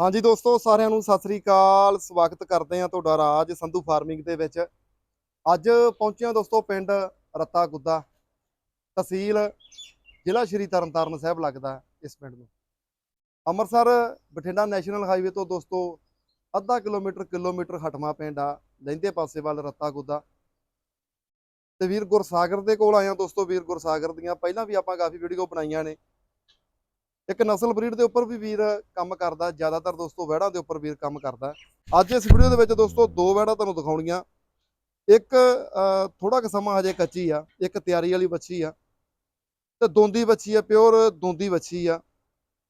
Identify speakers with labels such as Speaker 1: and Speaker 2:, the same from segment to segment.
Speaker 1: ਹਾਂਜੀ ਦੋਸਤੋ, ਸਾਰਿਆਂ ਨੂੰ ਸਤਿ ਸ੍ਰੀ ਅਕਾਲ। ਸਵਾਗਤ ਕਰਦੇ ਹਾਂ ਤੁਹਾਡਾ ਰਾਜ ਸੰਧੂ ਫਾਰਮਿੰਗ ਦੇ ਵਿੱਚ। ਅੱਜ ਪਹੁੰਚਿਆ ਦੋਸਤੋ ਪਿੰਡ ਰੱਤਾ ਗੁੱਦਾ ਤਹਿਸੀਲ, ਜ਼ਿਲ੍ਹਾ ਸ਼੍ਰੀ ਤਰਨਤਾਰਨ ਸਾਹਿਬ ਲੱਗਦਾ ਇਸ ਪਿੰਡ ਨੂੰ। ਅੰਮ੍ਰਿਤਸਰ ਬਠਿੰਡਾ ਨੈਸ਼ਨਲ ਹਾਈਵੇ ਤੋਂ ਦੋਸਤੋ ਅੱਧਾ ਕਿਲੋਮੀਟਰ ਕਿਲੋਮੀਟਰ ਹਟਵਾ ਪਿੰਡ ਆ ਲਹਿੰਦੇ ਪਾਸੇ ਵੱਲ ਰੱਤਾ ਗੁੱਦਾ ਤੇ ਵੀਰ ਗੁਰਸਾਗਰ ਦੇ ਕੋਲ ਆਇਆ ਦੋਸਤੋ, ਵੀਰ ਗੁਰਸਾਗਰ ਦੀਆਂ। ਪਹਿਲਾਂ ਵੀ ਆਪਾਂ ਕਾਫੀ ਵੀਡੀਓ ਬਣਾਈਆਂ ਨੇ। ਇੱਕ ਨਸਲ ਬਰੀਡ ਦੇ ਉੱਪਰ ਵੀ ਵੀਰ ਕੰਮ ਕਰਦਾ, ਜ਼ਿਆਦਾਤਰ ਦੋਸਤੋ ਵਹਿੜਾਂ ਦੇ ਉੱਪਰ ਵੀਰ ਕੰਮ ਕਰਦਾ। ਅੱਜ ਇਸ ਵੀਡੀਓ ਦੇ ਵਿੱਚ ਦੋਸਤੋ ਦੋ ਵਹਿੜਾਂ ਤੁਹਾਨੂੰ ਦਿਖਾਉਣੀਆਂ। ਇੱਕ ਥੋੜਾ ਕੁ ਸਮਾਂ ਹਜੇ ਕੱਚੀ ਆ, ਇੱਕ ਤਿਆਰੀ ਵਾਲੀ ਬੱਚੀ ਆ, ਤੇ ਦੋਂਦੀ ਬੱਚੀ ਆ, ਪਿਓਰ ਦੋਂਦੀ ਬੱਚੀ ਆ।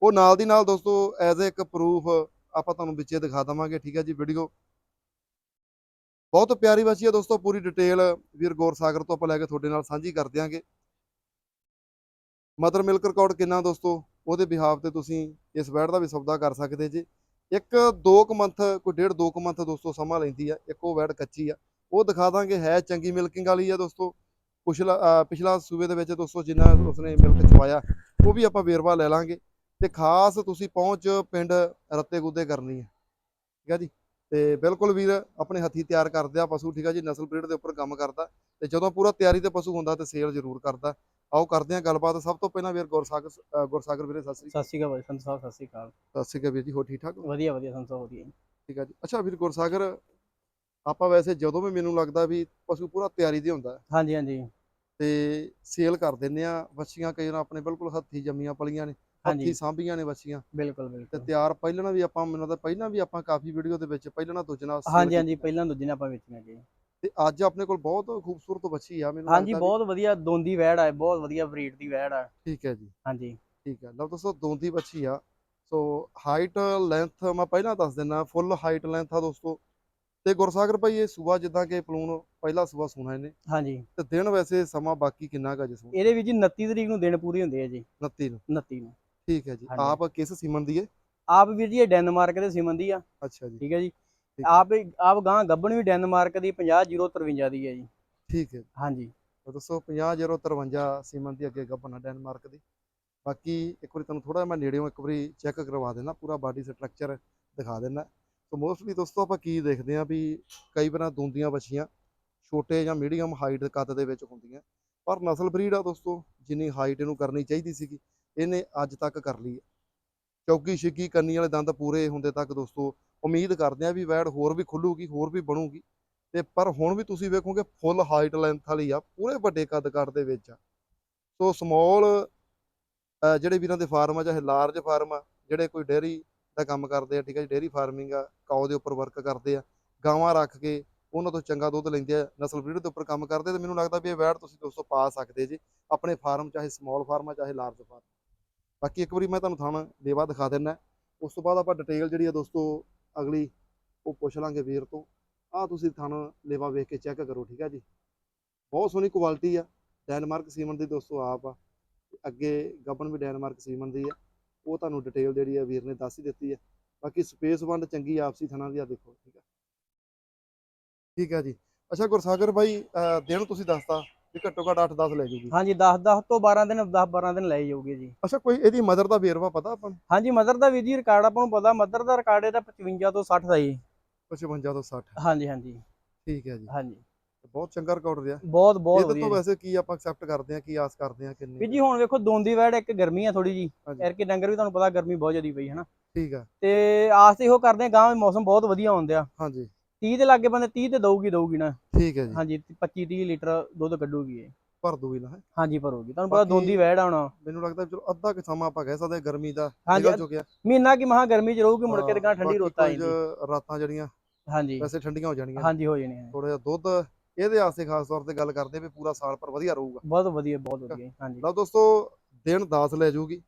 Speaker 1: ਉਹ ਨਾਲ ਦੀ ਨਾਲ ਦੋਸਤੋ ਐਜ਼ ਇੱਕ ਪ੍ਰੂਫ ਆਪਾਂ ਤੁਹਾਨੂੰ ਵਿੱਚੇ ਦਿਖਾ ਦਵਾਂਗੇ, ਠੀਕ ਹੈ ਜੀ ਵੀਡੀਓ ਬਹੁਤ ਪਿਆਰੀ ਬੱਚੀ ਆ ਦੋਸਤੋ, ਪੂਰੀ ਡਿਟੇਲ ਵੀਰ ਗੌਰ ਸਾਗਰ ਤੋਂ ਆਪਾਂ ਲੈ ਕੇ ਤੁਹਾਡੇ ਨਾਲ ਸਾਂਝੀ ਕਰ ਦਿਆਂਗੇ। ਮਦਰ ਮਿਲਕ ਰਿਕਾਰਡ ਕਿੰਨਾ ਦੋਸਤੋ? ਉਹਦੇ ਬਿਹਾਫ ਤੇ ਤੁਸੀਂ ਇਸ ਬੈਡ ਦਾ ਵੀ ਸੌਦਾ ਕਰ ਸਕਦੇ ਜੇ। ਇੱਕ 2 ਕੁ ਮੰਥ ਕੋਈ ਡੇਢ 2 ਕੁ ਮੰਥ ਦੋਸਤੋ ਸਮਾਂ ਲੈਂਦੀ ਆ, ਇੱਕ ਉਹ ਬੈਡ ਕੱਚੀ ਆ। ਉਹ ਦਿਖਾ ਦਾਂਗੇ, ਹੈ ਚੰਗੀ ਮਿਲਕਿੰਗ ਵਾਲੀ ਆ ਦੋਸਤੋ। ਪਿਛਲਾ ਪਿਛਲਾ ਸੂਬੇ ਦੇ ਵਿੱਚ ਦੋਸਤੋ ਜਿੰਨਾ ਉਸਨੇ ਮਿਲਕ ਚਵਾਇਆ ਉਹ ਵੀ ਆਪਾਂ ਵੇਰਵਾ ਲੈ ਲਾਂਗੇ। ਤੇ ਖਾਸ ਤੁਸੀਂ ਪਹੁੰਚ ਪਿੰਡ ਰੱਤੇ ਗੁੱਦੇ ਕਰਨੀ ਹੈ ਠੀਕ ਆ ਜੀ? ਤੇ ਬਿਲਕੁਲ ਵੀਰ, ਆਪਣੇ ਹੱਥੀ ਤਿਆਰ ਕਰਦੇ ਆ ਪਸ਼ੂ, ਠੀਕ ਆ ਜੀ? ਨਸਲ ਬਰੀਡ ਦੇ ਉੱਪਰ ਕੰਮ ਕਰਦਾ। ਤੇ ਜਦੋਂ ਪੂਰਾ ਤਿਆਰੀ ਤੇ ਪਸ਼ੂ ਹੁੰਦਾ ਤੇ ਸੇਲ ਜ਼ਰੂਰ ਕਰਦਾ। ਆਓ ਕਰਦੇ ਹਾਂ ਗੱਲਬਾਤ। ਸਭ ਤੋਂ ਪਹਿਲਾਂ ਵੀਰ ਗੁਰਸਾਗਰ ਗੁਰਸਾਗਰ ਵੀਰੇ ਸਤਿ ਸ੍ਰੀ ਅਕਾਲ।
Speaker 2: ਸਤਿ ਸ਼੍ਰੀ ਅਕਾਲ ਸੰਤ ਸਾਹਿਬ ਸਤਿ ਸ਼੍ਰੀ ਅਕਾਲ।
Speaker 1: ਸਤਿ ਸ੍ਰੀ ਅਕਾਲ ਵੀਰ ਜੀ ਹੋ ਠੀਕ ਠਾਕ?
Speaker 2: ਵਧੀਆ ਵਧੀਆ ਸੰਤ ਸਾਹਿਬ ਵਧੀਆ।
Speaker 1: ਠੀਕ ਆ ਜੀ। ਅੱਛਾ ਵੀਰ ਗੁਰਸਾਗਰ ਆਪਾਂ ਵੈਸੇ ਜਦੋਂ ਵੀ ਮੈਨੂੰ ਲੱਗਦਾ ਵੀ ਪਸ਼ੂ ਪੂਰਾ ਤਿਆਰੀ ਤੇ ਹੁੰਦਾ
Speaker 2: ਹਾਂਜੀ ਹਾਂਜੀ।
Speaker 1: ਤੇ ਸੇਲ ਕਰ ਦਿੰਨੇ ਆ ਵੱਛੀਆਂ ਕਈ ਵਾਰ ਆਪਣੇ ਬਿਲਕੁਲ ਹੱਥੀ ਜੰਮੀਆਂ ਪਲੀਆਂ ਨੇ ਹੱਥੀ ਸਾਂਭੀਆਂ ਨੇ ਵੱਛੀਆਂ।
Speaker 2: ਬਿਲਕੁਲ
Speaker 1: ਤੇ
Speaker 2: ਬਿਲਕੁਲ।
Speaker 1: ਤਿਆਰ ਪਹਿਲਾਂ ਵੀ ਆਪਾਂ ਮੈਨੂੰ ਲੱਗਦਾ ਪਹਿਲਾਂ ਵੀ ਆਪਾਂ ਕਾਫੀ ਵੀਡੀਓ ਦੇ ਵਿੱਚ ਪਹਿਲਾਂ ਦੂਜਣਾ
Speaker 2: ਹਾਂਜੀ ਹਾਂਜੀ। ਪਹਿਲਾਂ ਦੂਜੇ ਨੇ ਆਪਾਂ ਵੇਚੀਆਂ ਜੀ।
Speaker 1: ਤੇ ਅੱਜ ਆਪਣੇ ਕੋਲ ਬਹੁਤ ਖੂਬਸੂਰਤ ਵੱਛੀ ਆ ਮੈਨੂੰ
Speaker 2: ਹਾਂਜੀ
Speaker 1: ਵੀ-
Speaker 2: ਬਹੁਤ ਵਧੀਆ ਦੋਂਦੀ ਵੈੜ ਆ ਬਹੁਤ ਵਧੀਆ ਬਰੀਡ ਦੀ ਵੈੜ ਆ।
Speaker 1: ਠੀਕ ਹੈ ਜੀ।
Speaker 2: ਹਾਂਜੀ।
Speaker 1: ਠੀਕ ਹੈ। ਲਓ ਦੋਸਤੋ ਦੋਂਦੀ ਬੱਚੀ ਆ। ਸੋ ਹਾਈਟ ਲੈਂਥ ਮੈਂ ਪਹਿਲਾਂ ਦੱਸ ਦਿੰਦਾ ਫੁੱਲ ਹਾਈਟ ਲੈਂਥ ਆ ਦੋਸਤੋ। ਤੇ ਗੁਰਸਾਗਰ ਭਾਈ ਇਹ ਸੂਆ ਜਿੱਦਾਂ ਕਿ ਪਲੂਨ ਪਹਿਲਾ ਸੂਆ ਸੁਣਾ ਇਹਨੇ।
Speaker 2: ਹਾਂਜੀ।
Speaker 1: ਤੇ ਦਿਨ ਵੈਸੇ ਸਮਾਂ ਬਾਕੀ ਕਿੰਨਾ ਗਾ ਜਿਸ
Speaker 2: ਇਹਦੇ ਵਿੱਚ ਜੀ 29 ਤਰੀਕ ਨੂੰ ਦਿਨ ਪੂਰੇ ਹੁੰਦੇ ਆ ਜੀ।
Speaker 1: 29 ਨੂੰ।
Speaker 2: 29 ਨੂੰ।
Speaker 1: ਠੀਕ ਹੈ ਜੀ। ਆਪ ਕਿਸ ਸੀਮਨ ਦੀ ਹੈ?
Speaker 2: ਆਪ ਵੀਰ ਜੀ ਇਹ ਡੈਨਮਾਰਕ ਦੇ ਸਿਮਨ ਦੀ ਆ।
Speaker 1: ਅੱਛਾ ਜੀ।
Speaker 2: ਠੀਕ ਹੈ ਜੀ।
Speaker 1: ਹੈ।
Speaker 2: ਆਪ ਆਪ ਗਾਂ ਗੱਬਣ ਵੀ ਡੈਨਮਾਰਕ ਦੀ 50053 ਦੀ ਹੈ ਜੀ।
Speaker 1: ਠੀਕ ਹੈ
Speaker 2: ਹਾਂਜੀ।
Speaker 1: ਤਾਂ ਦੋਸਤੋ 50053 ਸੀਮਨ ਦੀ ਅੱਗੇ ਗੱਬਨ ਆ ਡੈਨਮਾਰਕ ਦੀ। ਬਾਕੀ ਇੱਕ ਵਾਰੀ ਤੁਹਾਨੂੰ ਥੋੜਾ ਮੈਂ ਨੇੜਿਓਂ ਇੱਕ ਵਾਰੀ ਚੈੱਕ ਕਰਵਾ ਦੇਣਾ ਪੂਰਾ ਬਾਡੀ ਸਟਰਕਚਰ ਦਿਖਾ ਦੇਣਾ ਸੋ ਮੋਸਟਲੀ ਦੋਸਤੋ ਆਪਾਂ ਕੀ ਦੇਖਦੇ ਆ ਵੀ ਕਈ ਵਾਰਾਂ ਦੂੰਦੀਆਂ ਬੱਚੀਆਂ ਛੋਟੇ ਜਾਂ ਮੀਡੀਅਮ ਹਾਈਟ ਕੱਦ ਦੇ ਵਿੱਚ ਹੁੰਦੀਆਂ। ਪਰ ਨਸਲ ਬਰੀਡ ਆ ਦੋਸਤੋ ਜਿੰਨੀ ਹਾਈਟ ਇਹਨੂੰ ਕਰਨੀ ਚਾਹੀਦੀ ਸੀਗੀ ਇਹਨੇ ਅੱਜ ਤੱਕ ਕਰ ਲਈ ਹੈ। ਚੌਕੀ ਛਿੱਕੀ ਕੰਨੀ ਵਾਲੇ ਦੰਦ ਪੂਰੇ ਹੁੰਦੇ ਤੱਕ ਦੋਸਤੋ ਉਮੀਦ ਕਰਦੇ ਆ ਵੀ ਵੈੜ ਹੋਰ ਵੀ ਖੁੱਲੂਗੀ, ਹੋਰ ਵੀ ਬਣੂਗੀ। ਤੇ ਪਰ ਹੁਣ ਵੀ ਤੁਸੀਂ ਵੇਖੋਗੇ ਫੁੱਲ ਹਾਈਟ ਲੈਂਥ ਵਾਲੀ ਆ, ਪੂਰੇ ਵੱਡੇ ਕੱਦ ਕੱਦ ਦੇ ਵਿੱਚ ਆ। ਸੋ ਸਮਾਲ ਜਿਹੜੇ ਵੀਰਾਂ ਦੇ ਫਾਰਮ ਆ, ਚਾਹੇ ਲਾਰਜ ਫਾਰਮ ਆ, ਜਿਹੜੇ ਕੋਈ ਡੇਅਰੀ ਦਾ ਕੰਮ ਕਰਦੇ ਆ, ਠੀਕ ਹੈ ਜੀ ਡੇਅਰੀ ਫਾਰਮਿੰਗ ਆ ਕਾਓ ਦੇ ਉੱਪਰ ਵਰਕ ਕਰਦੇ ਆ, ਗਾਵਾਂ ਰੱਖ ਕੇ ਉਹਨਾਂ ਤੋਂ ਚੰਗਾ ਦੁੱਧ ਲੈਂਦੇ ਆ, ਨਸਲ ਬਰੀਡ ਦੇ ਉੱਪਰ ਕੰਮ ਕਰਦੇ ਤੇ ਮੈਨੂੰ ਲੱਗਦਾ ਵੀ ਇਹ ਵੈੜ ਤੁਸੀਂ ਦੋਸਤੋ ਪਾ ਸਕਦੇ ਜੀ, ਆਪਣੇ ਫਾਰਮ ਚਾਹੇ ਸਮਾਲ ਫਾਰਮ ਆ, ਚਾਹੇ ਲਾਰਜ ਫਾਰਮ ਬਾਕੀ ਇੱਕ ਵਾਰੀ ਮੈਂ ਤੁਹਾਨੂੰ ਥਾਣਾ ਲੇਵਾ ਦਿਖਾ ਦਿੰਦਾ ਉਸ ਤੋਂ ਬਾਅਦ ਆਪਾਂ ਡਿਟੇਲ ਜਿਹੜੀ ਆ ਦੋਸਤੋ ਅਗਲੀ ਉਹ ਪੁੱਛ ਲਾਂਗੇ ਵੀਰ ਤੋਂ। ਆਹ ਤੁਸੀਂ ਥਾਣਾ ਲੇਵਾ ਵੇਖ ਕੇ ਚੈੱਕ ਕਰੋ, ਠੀਕ ਹੈ ਜੀ? ਬਹੁਤ ਸੋਹਣੀ ਕੁਆਲਿਟੀ ਆ। ਡੈਨਮਾਰਕ ਸੀਮਨ ਦੀ ਦੋਸਤੋ ਆਪ ਆ। ਅੱਗੇ ਗੱਬਨ ਵੀ ਡੈਨਮਾਰਕ ਸੀਮਨ ਦੀ ਆ। ਉਹ ਤੁਹਾਨੂੰ ਡਿਟੇਲ ਜਿਹੜੀ ਆ ਵੀਰ ਨੇ ਦੱਸ ਹੀ ਦਿੱਤੀ ਆ। ਬਾਕੀ ਸਪੇਸ ਵੰਡ ਚੰਗੀ ਆਪਸੀ ਥਣਾ ਦੀ ਆ, ਦੇਖੋ, ਠੀਕ ਆ। ਠੀਕ ਆ ਜੀ। ਅੱਛਾ ਗੁਰਸਾਗਰ ਭਾਈ ਦਿਨ ਤੁਸੀਂ ਦੱਸਤਾ। ਵੀ ਘੱਟੋ ਘੱਟ 8-10 ਲੈ ਜੂਗੀ।
Speaker 2: ਹਾਂਜੀ 10 10 ਤੋਂ 12 ਦਿਨ 10 12 ਦਿਨ ਲੈ ਜਾਊਗੇ ਜੀ।
Speaker 1: ਅੱਛਾ ਕੋਈ ਇਹਦੀ ਮਦਰ ਦਾ ਵੇਰਵਾ ਪਤਾ ਆਪਾਂ ਨੂੰ?
Speaker 2: ਹਾਂਜੀ ਮਦਰ ਦਾ ਵੀਰ ਜੀ ਰਿਕਾਰਡ ਆਪਾਂ ਨੂੰ ਪਤਾ ਮਦਰ ਦਾ ਰਿਕਾਰਡ ਇਹਦਾ 55 ਤੋਂ 60 ਦਾ ਜੀ।
Speaker 1: 55 ਤੋਂ 60
Speaker 2: ਹਾਂਜੀ ਹਾਂਜੀ।
Speaker 1: ਠੀਕ ਹੈ ਜੀ।
Speaker 2: ਹਾਂਜੀ।
Speaker 1: ਬਹੁਤ ਚੰਗਾ ਰਿਕਾਰਡ ਰਿਹਾ।
Speaker 2: ਬਹੁਤ ਬਹੁਤ ਵਧੀਆ
Speaker 1: ਤੋਂ। ਵੈਸੇ ਕੀ ਆਪਾਂ ਐਕਸੈਪਟ ਕਰਦੇ ਆ ਕੀ ਆਸ ਕਰਦੇ ਆ ਕਿੰਨੀ
Speaker 2: ਵੀਰ ਜੀ ਹੁਣ ਵੇਖੋ ਦੋਂਦੀ ਵੈੜ ਇੱਕ ਗਰਮੀ ਆ ਥੋੜੀ ਜੀ। ਐਰ ਕੇ ਡੰਗਰ ਵੀ ਤੁਹਾਨੂੰ ਪਤਾ ਗਰਮੀ ਬਹੁਤ ਜ਼ਿਆਦੀ ਪਈ ਹੈ ਨਾ
Speaker 1: ਠੀਕ ਆ।
Speaker 2: ਤੇ ਆਸ ਤੇ ਇਹੋ ਕਰਦੇ ਆ ਗਾਂ ਮੌਸਮ ਬਹੁਤ ਵਧੀਆ ਆਉਂਦਿਆ।
Speaker 1: ਹਾਂਜੀ।
Speaker 2: 30 ਦੇ ਲਾਗੇ ਬੰਦੇ 30 ਤੇ ਦਊਗੀ ਦਊਗੀ ਨਾ।
Speaker 1: ਠੀਕ ਹੈ ਜੀ।
Speaker 2: ਹਾਂਜੀ 25 30 ਲੀਟਰ ਦੁੱਧ ਕੱਢੂਗੀ ਇਹ।
Speaker 1: ਭਰ ਦੂਗੀ ਨਾ ਹੈਂ।
Speaker 2: ਹਾਂਜੀ ਭਰੂਗੀ। ਤੁਹਾਨੂੰ ਪਤਾ ਦੋਂਦੀ ਵੈੜ ਆਉਣਾ
Speaker 1: ਮੈਨੂੰ ਲੱਗਦਾ ਚਲੋ ਅੱਧਾ ਕਿ ਸਮਾਂ ਆਪਾਂ ਕਹਿ ਸਕਦੇ ਗਰਮੀ ਦਾ ਨਿਕਲ ਚੁੱਕਿਆ।
Speaker 2: ਮਹੀਨਾ ਕੀ ਮਹਾ ਗਰਮੀ ਚ ਰਹੂਗੀ ਮੁੜ ਕੇ ਤੇ ਠੰਡੀ ਰੋਤਾ ਆਈ
Speaker 1: ਰਾਤਾਂ ਜਿਹੜੀਆਂ
Speaker 2: ਹਾਂਜੀ।
Speaker 1: ਵੈਸੇ ਠੰਡੀਆਂ ਹੋ ਜਾਣਗੀਆਂ
Speaker 2: ਹਾਂਜੀ ਹੋ ਜਾਣੀ ਹੈ
Speaker 1: ਥੋੜਾ ਜਿਹਾ ਦੁੱਧ ਇਹਦੇ ਆਸਤੇ ਖਾਸ ਤੌਰ ਤੇ ਗੱਲ ਕਰਦੇ ਵੀ ਪੂਰਾ ਸਾਲ ਪਰ ਵਧੀਆ ਰਹੂਗਾ।
Speaker 2: ਬਹੁਤ ਵਧੀਆ ਬਹੁਤ ਵਧੀਆ ਹਾਂਜੀ।
Speaker 1: ਲਓ ਦੋਸਤੋ ਦਿਨ 10 ਲੈ ਜੂਗੀ।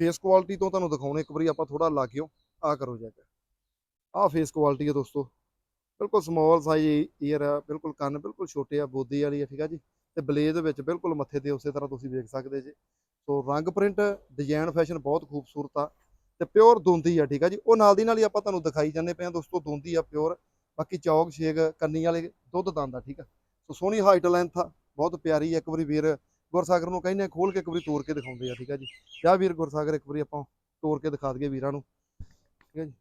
Speaker 1: ਫੇਸ ਕੁਆਲਿਟੀ ਤੋਂ ਤੁਹਾਨੂੰ ਦਿਖਾਉਣੇ ਇੱਕ ਵਾਰੀ ਆਪਾਂ ਥੋੜਾ ਲਾਗਿਓ ਆ ਕਰੋ ਚੈੱਕ ਆਹ ਫੇਸ ਕੁਆਲਿਟੀ ਹੈ ਦੋਸਤੋ। ਬਿਲਕੁਲ ਸਮਾਲ ਸਾਈਜ਼ ਈਅਰ ਆ, ਬਿਲਕੁਲ ਕੰਨ ਬਿਲਕੁਲ ਛੋਟੇ ਆ, ਬੋਦੀ ਵਾਲੀ ਆ, ਠੀਕ ਆ ਜੀ? ਤੇ ਬਲੇਜ ਵਿੱਚ ਬਿਲਕੁਲ ਮੱਥੇ ਤੇ ਉਸੇ ਤਰ੍ਹਾਂ ਤੁਸੀਂ ਵੇਖ ਸਕਦੇ ਜੀ। ਸੋ ਰੰਗ ਪ੍ਰਿੰਟ ਡਿਜ਼ਾਈਨ ਫੈਸ਼ਨ ਬਹੁਤ ਖੂਬਸੂਰਤ ਆ ਤੇ ਪਿਓਰ ਦੋਂਦੀ ਆ, ਠੀਕ ਆ ਜੀ? ਉਹ ਨਾਲ ਦੀ ਨਾਲ ਹੀ ਆਪਾਂ ਤੁਹਾਨੂੰ ਦਿਖਾਈ ਜਾਂਦੇ ਪਏ ਆ ਦੋਸਤੋ, ਦੋਂਦੀ ਆ ਪਿਓਰ ਬਾਕੀ ਚੌਕ ਛੇਗ ਕੰਨੀ ਵਾਲੇ ਦੁੱਧ ਦੰਦ ਆ, ਠੀਕ ਆ? ਸੋ ਸੋਹਣੀ ਹਾਈਟ ਲੈਂਥ ਆ, ਬਹੁਤ ਪਿਆਰੀ ਆ। ਇੱਕ ਵਾਰੀ ਵੀਰ ਗੁਰਸਾਗਰ ਨੂੰ ਕਹਿੰਦੇ ਆ, ਖੋਲ ਕੇ ਇੱਕ ਵਾਰੀ ਤੋੜ ਕੇ ਦਿਖਾਉਂਦੇ ਆ, ਠੀਕ ਆ ਜੀ? ਜਾਂ ਵੀਰ ਗੁਰਸਾਗਰ, ਇੱਕ ਵਾਰੀ ਆਪਾਂ ਤੋੜ ਕੇ ਦਿਖਾ ਦਈਏ ਵੀਰਾਂ ਨੂੰ। ਠੀਕ ਹੈ ਜੀ?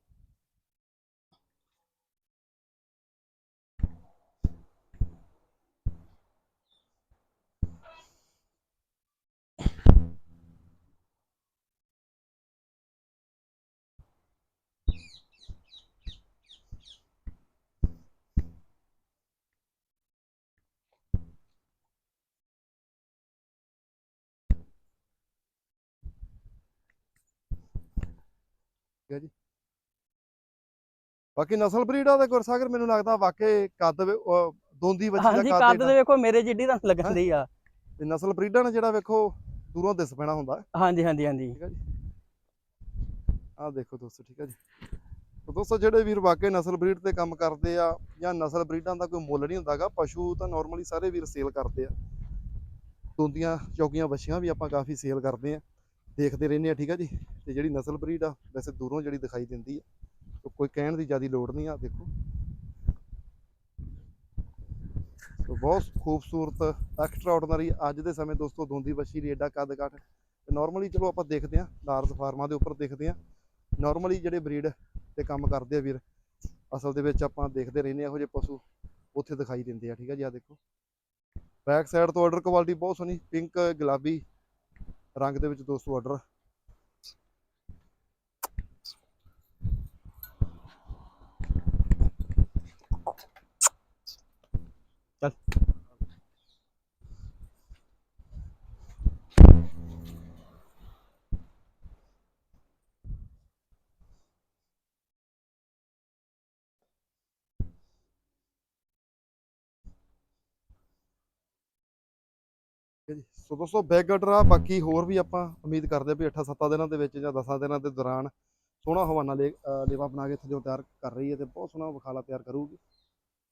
Speaker 1: ਠੀਕ ਹੈ ਜੀ। ਬਾਕੀ ਨਸਲ ਬਰੀਡਾਂ ਦਾ ਗੁਰਸਾਗਰ ਮੈਨੂੰ ਲੱਗਦਾ ਵਾਕਈ ਕੱਦ ਦੋਂਦੀ
Speaker 2: ਹਾਂਜੀ
Speaker 1: ਦਾ
Speaker 2: ਕੱਦ
Speaker 1: ਕੱਦ
Speaker 2: ਦੇ ਵੇਖੋ ਮੇਰੇ ਜਿੱਡੀ ਤੁਹਾਨੂੰ ਲੱਗਣ ਦੀ ਆ।
Speaker 1: ਤੇ ਨਸਲ ਬਰੀਡਾਂ ਨੇ ਜਿਹੜਾ ਵੇਖੋ ਦੂਰੋਂ ਦਿਸ ਪੈਣਾ ਹੁੰਦਾ।
Speaker 2: ਹਾਂਜੀ ਹਾਂਜੀ ਹਾਂਜੀ।
Speaker 1: ਠੀਕ ਹੈ ਜੀ। ਆਹ ਦੇਖੋ ਦੋਸਤੋ ਠੀਕ ਹੈ ਜੀ। ਤਾਂ ਦੋਸਤੋ ਜਿਹੜੇ ਵੀਰ ਵਾਕਈ ਨਸਲ ਬਰੀਡ ਤੇ ਕੰਮ ਕਰਦੇ ਆ ਜਾਂ ਨਸਲ ਬਰੀਡਾਂ ਦਾ ਕੋਈ ਮੁੱਲ ਨਹੀਂ ਹੁੰਦਾਗਾ ਪਸ਼ੂ ਤਾਂ ਨਾਰਮਲੀ ਸਾਰੇ ਵੀਰ ਸੇਲ ਕਰਦੇ ਆ। ਦੋਂਦੀਆਂ ਚੌਕੀਆਂ ਬੱਛੀਆਂ ਵੀ ਆਪਾਂ ਕਾਫੀ ਸੇਲ ਕਰਦੇ ਆ। ਦੇਖਦੇ ਰਹਿੰਦੇ ਆ ਠੀਕ ਹੈ ਜੀ। ਤੇ ਜਿਹੜੀ ਨਸਲ ਬਰੀਡ ਆ, ਵੈਸੇ ਦੂਰੋਂ ਜਿਹੜੀ ਦਿਖਾਈ ਦਿੰਦੀ ਆ ਕੋਈ ਕਹਿਣ ਦੀ ਜ਼ਿਆਦਾ ਲੋੜ ਨਹੀਂ ਆ, ਦੇਖੋ। ਸੋ ਬਹੁਤ ਖੂਬਸੂਰਤ ਐਕਸਟਰਾ ਆਰਡੀਨਰੀ ਅੱਜ ਦੇ ਸਮੇਂ ਦੋਸਤੋ, ਦੋਂਦੀ ਬੱਛੀ ਦੀ ਏਡਾ ਕੱਦ ਕਾਠ ਨਾਰਮਲੀ ਚਲੋ ਆਪਾਂ ਦੇਖਦੇ ਆ ਲਾਰਜ ਫਾਰਮਾਂ ਦੇ ਉੱਪਰ ਦੇਖਦੇ ਆ। ਨਾਰਮਲੀ ਜਿਹੜੇ ਬਰੀਡ ਤੇ ਕੰਮ ਕਰਦੇ ਆ ਵੀਰ, ਅਸਲ ਦੇ ਵਿੱਚ ਆਪਾਂ ਦੇਖਦੇ ਰਹਿੰਦੇ ਆ ਇਹੋ ਜਿਹੇ ਪਸ਼ੂ, ਉੱਥੇ ਦਿਖਾਈ ਦਿੰਦੇ ਆ, ਠੀਕ ਆ ਜੀ ਆ ਦੇਖੋ। ਬੈਕ ਸਾਈਡ ਤੋਂ ਆਰਡਰ ਕੁਆਲਿਟੀ ਬਹੁਤ ਸੋਹਣੀ ਪਿੰਕ ਗੁਲਾਬੀ ਰੰਗ ਦੇ ਵਿੱਚ ਦੋਸਤੋ ਆਰਡਰ
Speaker 2: ਚੱਲ।
Speaker 1: ਠੀਕ ਹੈ ਜੀ। ਸੋ ਦੋਸਤੋ, ਬੈਕ ਗਾਰਡਰ ਆ। ਬਾਕੀ ਹੋਰ ਵੀ ਆਪਾਂ ਉਮੀਦ ਕਰਦੇ ਆ ਵੀ 8-7 ਦਿਨਾਂ ਦੇ ਵਿੱਚ ਜਾਂ 10 ਦਿਨਾਂ ਦੇ ਦੌਰਾਨ ਸੋਹਣਾ ਹਵਾਨਾ ਲੇ ਲੇਵਾ ਬਣਾ ਕੇ ਥੱਲੇ ਤਿਆਰ ਕਰ ਰਹੀ ਹੈ ਤੇ ਬਹੁਤ ਸੋਹਣਾ ਵਿਖਾਲਾ ਤਿਆਰ ਕਰੂਗੀ।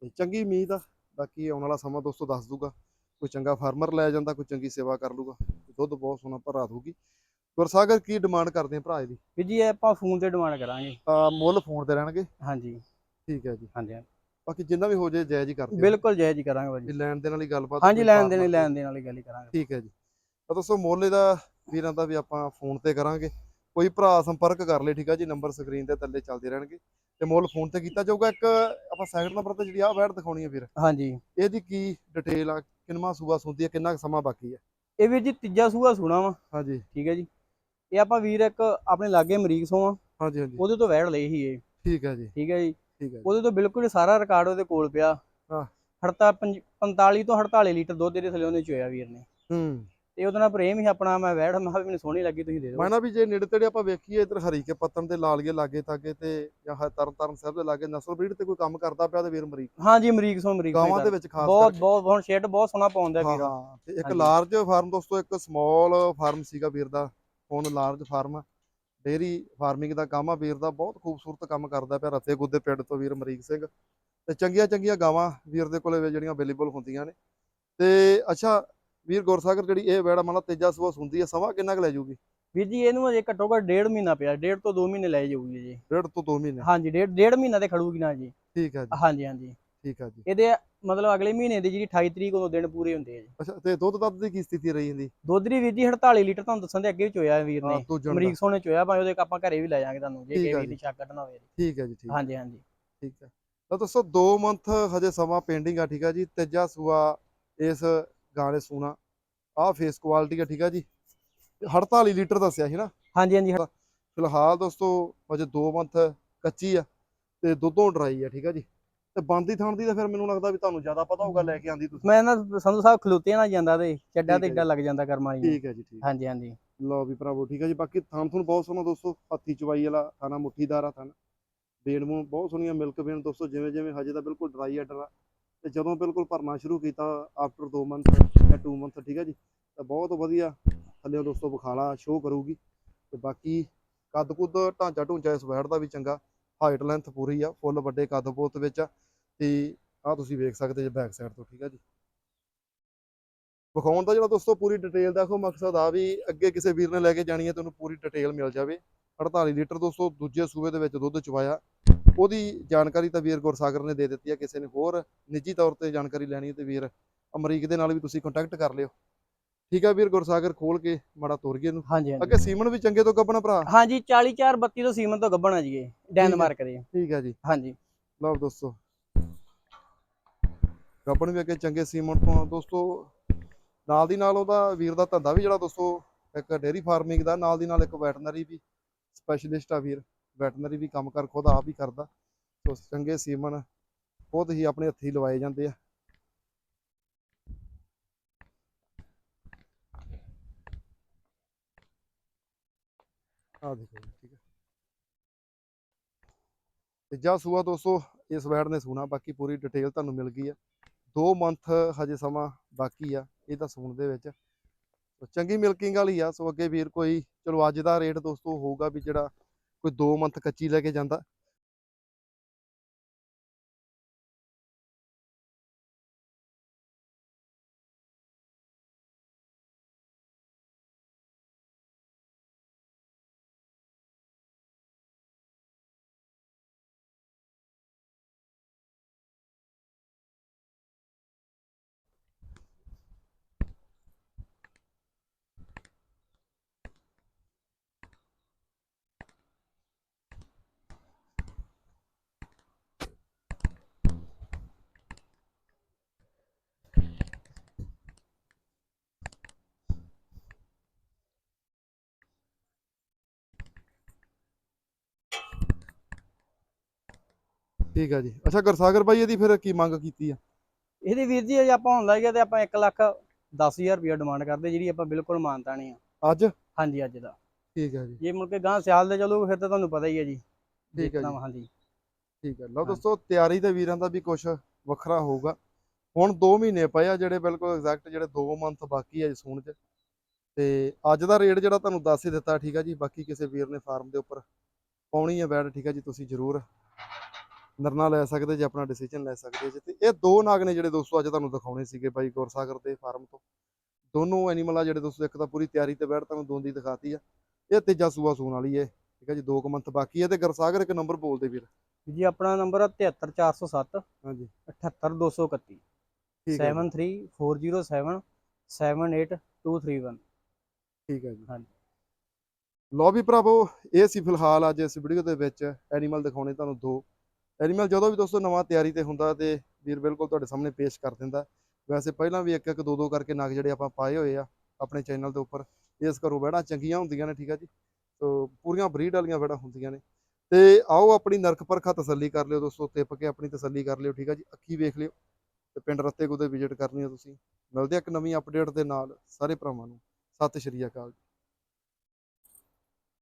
Speaker 1: ਤੇ ਚੰਗੀ ਉਮੀਦ ਆ। ਬਾਕੀ ਆਉਣ ਵਾਲਾ ਸਮਾਂ ਦੋਸਤੋ ਦੱਸ ਦੂਗਾ। ਕੋਈ ਚੰਗਾ ਫਾਰਮਰ ਲੈ ਜਾਂਦਾ ਕੋਈ ਚੰਗੀ ਸੇਵਾ ਕਰ ਲੂਗਾ। ਦੁੱਧ ਬਹੁਤ ਸੋਹਣਾ ਭਰਾ ਦੂਗੀ ਗੁਰਸਾਗਰ ਕੀ ਡਿਮਾਂਡ ਕਰਦੇ ਆ ਭਰਾ ਇਹਦੀ?
Speaker 2: ਵੀ ਜੀ ਆਪਾਂ ਫੋਨ ਤੇ ਡਿਮਾਂਡ ਕਰਾਂਗੇ।
Speaker 1: ਆ ਮੁੱਲ ਫੋਨ ਤੇ ਰਹਿਣਗੇ?
Speaker 2: ਹਾਂਜੀ।
Speaker 1: ਠੀਕ ਹੈ ਜੀ।
Speaker 2: ਹਾਂਜੀ।
Speaker 1: ਬਾਕੀ ਜਿੰਨਾ ਵੀ ਹੋ ਜੇ ਜਾਇਜ਼ ਹੀ ਕਰ ਦਿਓ
Speaker 2: ਬਿਲਕੁਲ ਜਾਇਜ਼ ਹੀ ਕਰਾਂਗੇ
Speaker 1: ਵੀ ਲੈਣ ਦੇਣ ਵਾਲੀ ਗੱਲਬਾਤ
Speaker 2: ਹਾਂਜੀ ਲੈਣ ਦੇਣ ਲੈਣ ਦੇਣ ਵਾਲੀ ਗੱਲ ਹੀ ਕਰਾਂਗੇ।
Speaker 1: ਠੀਕ ਹੈ ਜੀ। ਤਾਂ ਦੋਸਤੋ ਮੁੱਲ ਦਾ ਵੀਰਾਂ ਦਾ ਵੀ ਆਪਾਂ ਫੋਨ ਤੇ ਕਰਾਂਗੇ। ਕੋਈ ਭਰਾ ਸੰਪਰਕ ਕਰ ਲੇ ਠੀਕ ਆ ਜੀ ਨੰਬਰ ਸਕਰੀਨ ਤੇ ਥੱਲੇ ਚੱਲਦੇ ਰਹਿਣਗੇ। ਤੇ ਮੁੱਲ ਫੋਨ ਤੇ ਕੀਤਾ ਜਾਊਗਾ ਇੱਕ ਆਪਾਂ ਸੈਕਿੰਡ ਨੰਬਰ ਤੇ ਜਿਹੜੀ ਆ ਵੈਟ ਦਿਖਾਉਣੀ ਹੈ ਵੀਰ।
Speaker 2: ਹਾਂਜੀ।
Speaker 1: ਇਹਦੀ ਕੀ ਡਿਟੇਲ ਆ ਕਿੰਨਾ ਸੂਆ ਸੁੰਦੀ ਹੈ ਕਿੰਨਾ ਸਮਾਂ ਬਾਕੀ ਹੈ?
Speaker 2: ਇਹ ਵੀਰ ਜੀ ਤੀਜਾ ਸੂਆ ਸੁਣਾ ਵਾ।
Speaker 1: ਹਾਂਜੀ।
Speaker 2: ਠੀਕ ਹੈ ਜੀ। ਇਹ ਆਪਾਂ ਵੀਰ ਇੱਕ ਆਪਣੇ ਲਾਗੇ ਅਮਰੀਕ ਸੋਂ ਆ।
Speaker 1: ਹਾਂਜੀ ਹਾਂਜੀ।
Speaker 2: ਉਹਦੇ ਤੋਂ ਵੈੜ ਲਈ ਸੀ ਇਹ।
Speaker 1: ਠੀਕ ਹੈ ਜੀ।
Speaker 2: ਠੀਕ ਹੈ ਜੀ।
Speaker 1: ਠੀਕ ਹੈ
Speaker 2: ਉਹਦੇ ਤੋਂ ਬਿਲਕੁਲ ਸਾਰਾ ਰਿਕਾਰਡ ਉਹਦੇ ਕੋਲ ਪਿਆ।
Speaker 1: ਹਾਂ।
Speaker 2: ਹੜਤਾ 45 ਤੋਂ 48 ਲੀਟਰ ਦੁੱਧ ਇਹਦੇ ਥੱਲੇ ਉਹਨੇ ਚੋਇਆ ਵੀਰ ਨੇ।
Speaker 1: ਹੂੰ।
Speaker 2: ਤੇ ਉਹਦੇ ਨਾਲ ਪ੍ਰੇਮ ਹੀ ਆਪਣਾ ਮੈਂ ਵੈੜ ਮੈਂ ਮੈਨੂੰ ਸੋਹਣੀ ਲੱਗੀ ਤੁਸੀਂ ਦੇ ਦਿਓ।
Speaker 1: ਮੈਂ ਨਾ ਵੀ ਜੇ ਨੇੜੇ ਤੇੜੇ ਆਪਾਂ ਵੇਖੀਏ ਇਧਰ ਹਰੀਕੇ ਪੱਤਨ ਦੇ ਲਾਲਗੇ ਲਾਗੇ ਤਾਗੇ ਤੇ ਜਾਂ ਹ- ਤਰਨ ਤਾਰਨ ਸਾਹਿਬ ਦੇ ਲਾਗੇ ਨਸਲ ਬਰੀਡ ਤੇ ਕੋਈ ਕੰਮ ਕਰਦਾ ਪਿਆ ਤੇ ਵੀਰ ਮਰੀਕ
Speaker 2: ਹਾਂਜੀ ਅਮਰੀਕ ਸੋਂ ਅਮਰੀਕ
Speaker 1: ਗਾਵਾਂ ਦੇ ਵਿੱਚ ਖਾਸ
Speaker 2: ਬਹੁਤ ਬਹੁਤ ਹੁਣ ਸ਼ੇਡ ਬਹੁਤ ਸੋਹਣਾ ਪਾਉਂਦਾ ਵੀਰ।
Speaker 1: ਹਾਂ ਤੇ ਇੱਕ। ਲਾਰਜ ਫਾਰਮ ਦੋਸਤੋ ਇੱਕ ਸਮਾਲ ਫਾਰਮ ਸੀਗਾ ਵੀਰ ਦਾ ਹੁਣ ਲਾਰਜ ਫਾਰਮ ਡੇਰੀ ਫਾਰਮਿੰਗ ਦਾ ਕੰਮ ਆ ਵੀਰ ਦਾ ਬਹੁਤ ਖੂਬਸੂਰਤ ਕੰਮ ਕਰਦਾ ਪਿਆ ਰਤੇ ਗੁੱਦੇ ਪਿੰਡ ਤੋਂ ਵੀਰ ਅਮਰੀਕ ਸਿੰਘ। ਤੇ ਚੰਗੀਆਂ ਚੰਗੀਆਂ ਗਾਵਾਂ ਵੀਰ ਦੇ ਕੋਲੇ ਜਿਹੜੀਆਂ ਅਵੇਲੇਬਲ ਹੁੰਦੀਆਂ ਨੇ। ਤੇ ਅੱਛਾ ਵੀਰ ਗੁਰਸਾਗਰ ਜਿਹੜੀ ਇਹ ਵੈੜਾ ਮੰਨ ਲਾ ਤੇਜਾ ਸੂਆ ਸੁੰਦੀ ਹੈ ਸਮਾਂ ਕਿੰਨਾ ਕੁ ਲੈ ਜਾਊਗੀ?
Speaker 2: ਵੀਰ ਜੀ ਇਹਨੂੰ ਅਜੇ ਘੱਟੋ ਘੱਟ ਡੇਢ ਮਹੀਨਾ ਪਿਆ ਡੇਢ ਤੋਂ 2 ਮਹੀਨੇ ਲੈ ਜਾਊਗੀ ਜੀ
Speaker 1: ਡੇਢ ਤੋਂ 2 ਮਹੀਨੇ?
Speaker 2: ਹਾਂਜੀ ਡੇਢ ਡੇਢ ਮਹੀਨਾ ਤੇ ਖੜੂਗੀ ਨਾ ਜੀ।
Speaker 1: ਠੀਕ ਹੈ ਜੀ।
Speaker 2: ਹਾਂਜੀ ਹਾਂਜੀ।
Speaker 1: ਠੀਕ ਹੈ ਜੀ।
Speaker 2: ਇਹਦੇ ਮਤਲਬ ਅਗਲੇ ਮਹੀਨੇ ਦੀ ਜਿਹੜੀ 28 ਤਰੀਕ ਉਦੋਂ ਦਿਨ ਪੂਰੇ ਹੁੰਦੇ ਆ ਜੀ।
Speaker 1: ਅੱਛਾ ਤੇ ਦੁੱਧ ਦੱਧ ਦੀ ਕੀ ਸਥਿਤੀ ਰਹੀ ਜਾਂਦੀ
Speaker 2: ਦੁੱਧ ਦੀ ਵੀਰ ਜੀ 48 ਲੀਟਰ ਤੁਹਾਨੂੰ ਦੱਸਣ ਦੇ ਅੱਗੇ ਵੀ ਚੋਇਆ ਵੀਰ
Speaker 1: ਹਾਂ
Speaker 2: ਨੇ ਅਮਰੀਕ ਸੋਹ ਨੇ ਚੋਇਆ ਭਾਵੇਂ ਉਹਦੇ ਆਪਾਂ ਘਰੇ ਵੀ ਲੈ ਜਾਾਂਗੇ ਤੁਹਾਨੂੰ ਜੇ
Speaker 1: ਆ
Speaker 2: ਵੀਰ। ਦੀ ਸ਼ੱਕ ਕੱਢਣਾ ਹੋਵੇ।
Speaker 1: ਠੀਕ ਹੈ ਜੀ ਠੀਕ
Speaker 2: ਹਾਂਜੀ ਹਾਂਜੀ।
Speaker 1: ਠੀਕ ਹੈ ਤਾਂ ਦੋਸਤੋ 2 ਮੰਥ ਹਜੇ ਸਮਾਂ ਪੈਂਡਿੰਗ ਆ ਠੀਕ ਆ ਜੀ। ਤੀਜਾ ਸੂਆ ਇਸ ਗਾਣੇ ਸੂਣਾ। ਆਹ ਫੇਸ ਕੁਆਲਿਟੀ ਆ ਠੀਕ ਆ ਜੀ। 48 ਲੀਟਰ ਦੱਸਿਆ ਸੀ ਨਾ।
Speaker 2: ਹਾਂਜੀ ਹਾਂਜੀ।
Speaker 1: ਫਿਲਹਾਲ ਦੋਸਤੋ ਹਜੇ 2 ਮੰਥ ਕੱਚੀ ਆ ਤੇ ਦੁੱਧੋਂ ਡਰਾਈ ਆ ਠੀਕ ਆ ਜੀ। ਤੇ ਬੰਦੀ ਥਾਣ ਦੀ ਤਾਂ ਫਿਰ ਮੈਨੂੰ ਲੱਗਦਾ ਵੀ ਤੁਹਾਨੂੰ ਜ਼ਿਆਦਾ ਪਤਾ ਹੋਊਗਾ ਲੈ ਕੇ ਆਂਦੀ ਤੁਸੀਂ।
Speaker 2: ਮੈਂ ਨਾ ਸੰਧੂ ਸਾਹਿਬ ਖਲੋਤੇ ਨਾ ਜਾਂਦਾ ਤੇ ਚੱਡਾ ਤੇ ਏਡਾ ਲੱਗ ਜਾਂਦਾ ਕਰਮਾਂ ਵਾਲੀ ਨੂੰ।
Speaker 1: ਠੀਕ ਹੈ ਜੀ ਠੀਕ
Speaker 2: ਹਾਂਜੀ ਹਾਂਜੀ।
Speaker 1: ਲਓ ਵੀ ਭਰਾਵੋ ਠੀਕ ਹੈ ਜੀ। ਬਾਕੀ ਥਾਣ ਤੁਹਾਨੂੰ ਬਹੁਤ ਸੋਹਣਾ ਦੋਸਤੋ ਹੱਥੀ ਚਵਾਈ ਵਾਲਾ ਥਾਣਾ ਮੁੱਠੀਦਾਰ ਆ ਥਾਣਾ। ਬੇਨ ਮੂੰਹ ਬਹੁਤ ਸੋਹਣੀਆਂ ਮਿਲਕ ਬੇਨ ਦੋਸਤੋ ਜਿਵੇਂ ਜਿਵੇਂ ਹਜੇ ਤਾਂ ਬਿਲਕੁਲ ਡਰਾਈ ਆ ਤੇ ਜਦੋਂ ਬਿਲਕੁਲ ਭਰਨਾ ਸ਼ੁਰੂ ਕੀਤਾ ਆਫਟਰ 2 ਮੰਥ ਜਾਂ 2 ਮੰਥ ਠੀਕ ਹੈ ਜੀ, ਤਾਂ ਬਹੁਤ ਵਧੀਆ ਥੱਲੇ ਦੋਸਤੋ ਬਖਾਲਾ ਸ਼ੋਅ ਕਰੂਗੀ। ਤੇ ਬਾਕੀ ਕੱਦ ਕੁੱਦ ਢਾਂਚਾ ਢੂੰਚਾ ਇਸ ਵੈੜ ਦਾ ਵੀ ਚੰਗਾ ਹਾਈਟ ਲੈਂਥ ਪੂਰੀ ਆ ਫੁੱਲ ਵੱਡੇ ਕੱਦ ਪੋਤ ਵਿੱਚ ਆ, ਤੇ ਆ ਤੁਸੀਂ ਵੇਖ ਸਕਦੇ ਜੇ ਬੈਕ ਸਾਈਡ ਤੋਂ, ਠੀਕ ਹੈ ਜੀ। ਵਿਖਾਉਣ ਦਾ ਜਿਹੜਾ ਦੋਸਤੋ ਪੂਰੀ ਡਿਟੇਲ ਦੇਖੋ ਮਕਸਦ ਆ ਵੀ ਅੱਗੇ ਕਿਸੇ ਵੀਰ ਨੇ ਲੈ ਕੇ ਜਾਣੀ ਹੈ ਤੁਹਾਨੂੰ ਪੂਰੀ ਡਿਟੇਲ ਮਿਲ ਜਾਵੇ। 48 ਲੀਟਰ ਦੋਸਤੋ ਦੂਜੇ ਸੂਬੇ ਦੇ ਵਿੱਚ ਦੁੱਧ ਚਵਾਇਆ। ਉਹਦੀ ਜਾਣਕਾਰੀ ਤਾਂ ਵੀਰ ਗੁਰਸਾਗਰ ਨੇ ਦੇ ਦਿੱਤੀ ਹੈ ਕਿਸੇ ਨੇ ਹੋਰ ਨਿੱਜੀ ਤੌਰ ਤੇ ਜਾਣਕਾਰੀ ਲੈਣੀ ਹੈ ਤੇ ਵੀਰ ਅਮਰੀਕ ਦੇ ਨਾਲ ਵੀ ਤੁਸੀਂ ਕੰਟੈਕਟ ਕਰ ਲਿਓ। ਠੀਕ ਹੈ ਵੀਰ ਗੁਰਸਾਗਰ ਖੋਲ ਕੇ ਮਾੜਾ ਤੋਰੀਏ ਇਹਨੂੰ।
Speaker 2: ਹਾਂਜੀ ਹਾਂਜੀ।
Speaker 1: ਅੱਗੇ ਸੀਮਨ ਵੀ ਚੰਗੇ ਤੋਂ ਗੱਬਣਾ ਭਰਾ?
Speaker 2: ਹਾਂਜੀ 40 4 32 ਤੋਂ ਸੀਮਨ ਤੋਂ ਗੱਬਣਾ ਜੀ ਇਹ ਡੈਨਮਾਰਕ ਦੇ।
Speaker 1: ਠੀਕ ਹੈ ਜੀ।
Speaker 2: ਹਾਂਜੀ।
Speaker 1: ਲਓ ਦੋਸਤੋ। ਗੱਬਣ ਵੀ ਅੱਗੇ ਚੰਗੇ ਸੀਮਨ ਤੋਂ ਆ। ਦੋਸਤੋ ਨਾਲ ਦੀ ਨਾਲ ਉਹਦਾ ਵੀਰ ਦਾ ਧੰਦਾ ਵੀ ਜਿਹੜਾ ਦੋਸਤੋ ਇੱਕ ਡੇਅਰੀ ਫਾਰਮਿੰਗ ਦਾ ਨਾਲ ਦੀ ਨਾਲ ਇੱਕ ਵੈਟਰਨਰੀ ਵੀ ਸਪੈਸ਼ਲਿਸਟ ਆ ਵੀਰ। ਵੈਟਨਰੀ ਵੀ ਕੰਮ ਕਰ, ਖੁਦ ਆਪ ਹੀ ਕਰਦਾ। ਸੋ ਚੰਗੇ ਸੀਮਨ ਖੁਦ ਹੀ ਆਪਣੇ ਹੱਥੀਂ ਲਵਾਏ ਜਾਂਦੇ ਆ। ਆ ਦੇਖੋ ਠੀਕ ਹੈ ਤੀਜਾ ਸੂਆ ਦੋਸਤੋ, ਇਸ ਵੈੜ ਨੇ ਸੂਣਾ, ਬਾਕੀ ਪੂਰੀ ਡਿਟੇਲ ਤੁਹਾਨੂੰ ਮਿਲ ਗਈ ਆ। 2 ਮੰਥ ਹਜੇ ਸਮਾਂ ਬਾਕੀ ਆ ਇਹਦਾ ਸੂਣ ਦੇ ਵਿੱਚ। ਚੰਗੀ ਮਿਲਕਿੰਗ ਵਾਲੀ ਆ, ਸੋ ਅੱਗੇ ਵੀਰ ਕੋਈ, ਚਲੋ ਅੱਜ ਦਾ ਰੇਟ ਦੋਸਤੋ ਹੋਊਗਾ ਵੀ ਜਿਹੜਾ ਕੋਈ 2 ਮੰਥ ਕੱਚੀ ਲੈ ਕੇ ਜਾਂਦਾ। ਠੀਕ ਆ ਜੀ। ਅੱਛਾ ਗੁਰਸਾਗਰ ਬਾਈ ਇਹਦੀ ਫਿਰ ਕੀ ਮੰਗ ਕੀਤੀ ਆ?
Speaker 2: ਇਹਦੀ ਵੀਰ ਜੀ ਜੇ ਆਪਾਂ ਹੁਣ ਲਾਈਏ ਤੇ ਆਪਾਂ 1 ਲੱਖ 10000 ਰੁਪਏ ਡਿਮਾਂਡ ਕਰਦੇ ਜਿਹੜੀ ਆਪਾਂ ਬਿਲਕੁਲ ਮਾਨਤਾ ਨਹੀਂ ਆ।
Speaker 1: ਅੱਜ?
Speaker 2: ਹਾਂਜੀ ਅੱਜ ਦਾ।
Speaker 1: ਠੀਕ ਆ ਜੀ।
Speaker 2: ਜੇ ਮੁੜ ਕੇ ਗਾਂ ਸਿਆਲ ਦੇ ਚਲੋ ਫਿਰ ਤਾਂ ਤੁਹਾਨੂੰ ਪਤਾ ਹੀ ਹੈ ਜੀ।
Speaker 1: ਠੀਕ ਹੈ ਜੀ।
Speaker 2: ਹਾਂਜੀ।
Speaker 1: ਠੀਕ ਹੈ ਲਓ ਦੋਸਤੋ ਤਿਆਰੀ ਤੇ ਵੀਰਾਂ ਦਾ ਵੀ ਕੁਝ ਵੱਖਰਾ ਹੋਊਗਾ। ਹੁਣ 2 ਮਹੀਨੇ ਪਏ ਆ ਜਿਹੜੇ ਬਿਲਕੁਲ ਐਗਜ਼ੈਕਟ ਜਿਹੜੇ 2 ਮੰਥ ਬਾਕੀ ਆ ਜੀ ਸੂਣ ਚ। ਤੇ ਅੱਜ ਦਾ ਰੇਟ ਜਿਹੜਾ ਤੁਹਾਨੂੰ ਦੱਸ ਹੀ ਦਿੱਤਾ ਠੀਕ ਆ ਜੀ। ਬਾਕੀ ਕਿਸੇ ਵੀਰ ਨੇ ਫਾਰਮ ਦੇ ਉੱਪਰ ਪਾਉਣੀ ਹੈ ਬੈਡ ਠੀਕ ਆ ਜੀ ਤੁਸੀਂ ਜ਼ਰੂਰ ਨਰਨਾ ਲੈ ਸਕਦੇ ਜੇ ਆਪਣਾ ਡਿਸੀਜਨ ਲੈ ਸਕਦੇ ਜੇ। ਤੇ ਇਹ ਦੋ ਨਾਗ ਨੇ ਜਿਹੜੇ ਦੋਸਤੋ ਅੱਜ ਤੁਹਾਨੂੰ ਦਿਖਾਉਣੇ ਸੀਗੇ ਬਾਈ ਗੁਰਸਾਗਰ ਦੇ ਫਾਰਮ ਤੋਂ। ਦੋਨੋਂ ਐਨੀਮਲ ਆ ਜਿਹੜੇ ਦੋਸਤੋ ਇੱਕ ਤਾਂ ਪੂਰੀ ਤਿਆਰੀ ਤੇ ਬੈਠ ਤੁਹਾਨੂੰ ਦੋਂਦੀ ਦਿਖਾਤੀ ਆ। ਇਹ ਤੀਜਾ ਸੂਆ ਸੂਣ ਵਾਲੀ ਹੈ ਠੀਕ ਆ ਜੀ 2 ਮੰਥ ਬਾਕੀ ਹੈ ਤੇ ਗੁਰਸਾਗਰ ਇੱਕ ਨੰਬਰ ਬੋਲਦੇ ਵੀਰ।
Speaker 2: ਜੀ ਆਪਣਾ ਨੰਬਰ ਆ 73407
Speaker 1: ਹਾਂਜੀ।
Speaker 2: 78231
Speaker 1: ਠੀਕ ਹੈ ਜੀ,
Speaker 2: 73407 78231
Speaker 1: ਠੀਕ ਹੈ ਜੀ।
Speaker 2: ਹਾਂਜੀ।
Speaker 1: ਲੋ ਵੀ ਭਰਾਵੋ ਇਹ ਸੀ ਫਿਲਹਾਲ ਅੱਜ ਇਸ ਵੀਡੀਓ ਦੇ ਵਿੱਚ। ਐਨੀਮਲ ਦਿਖਾਉਣੇ ਤੁਹਾਨੂੰ ਦੋ। ਐਨੀਮਲ ਜਦੋਂ ਵੀ ਦੋਸਤੋ ਨਵਾਂ ਤਿਆਰੀ ਤੇ ਹੁੰਦਾ ਤੇ ਵੀਰ ਬਿਲਕੁਲ ਤੁਹਾਡੇ ਸਾਹਮਣੇ ਪੇਸ਼ ਕਰ ਦਿੰਦਾ। ਵੈਸੇ ਪਹਿਲਾਂ ਵੀ ਇੱਕ ਇੱਕ ਦੋ ਦੋ ਕਰਕੇ ਨਗ ਜਿਹੜੇ ਆਪਾਂ ਪਾਏ ਹੋਏ ਆ ਆਪਣੇ ਚੈਨਲ ਦੇ ਉੱਪਰ, ਇਸ ਕਰੋ ਬੈੜਾਂ ਚੰਗੀਆਂ ਹੁੰਦੀਆਂ ਨੇ, ਠੀਕ ਆ ਜੀ? ਸੋ ਪੂਰੀਆਂ ਬਰੀਡ ਵਾਲੀਆਂ ਬੈੜਾਂ ਹੁੰਦੀਆਂ ਨੇ। ਤੇ ਆਓ ਆਪਣੀ ਨਰਕ ਪਰਖਾ ਤਸੱਲੀ ਕਰ ਲਿਓ ਦੋਸਤੋ ਤਿਪ ਕੇ ਆਪਣੀ ਤਸੱਲੀ ਕਰ ਲਿਓ, ਠੀਕ ਆ ਜੀ? ਅੱਖੀ ਵੇਖ ਲਿਓ ਤੇ ਪਿੰਡ ਰੱਤੇ ਕੋਦੇ ਵਿਜ਼ਿਟ ਕਰਨੀ ਆ ਤੁਸੀਂ। ਮਿਲਦੇ ਆ ਇੱਕ ਨਵੀਂ ਅਪਡੇਟ ਦੇ ਨਾਲ, ਸਾਰੇ ਭਰਾਵਾਂ ਨੂੰ। ਸਤਿ ਸ਼੍ਰੀ ਅਕਾਲ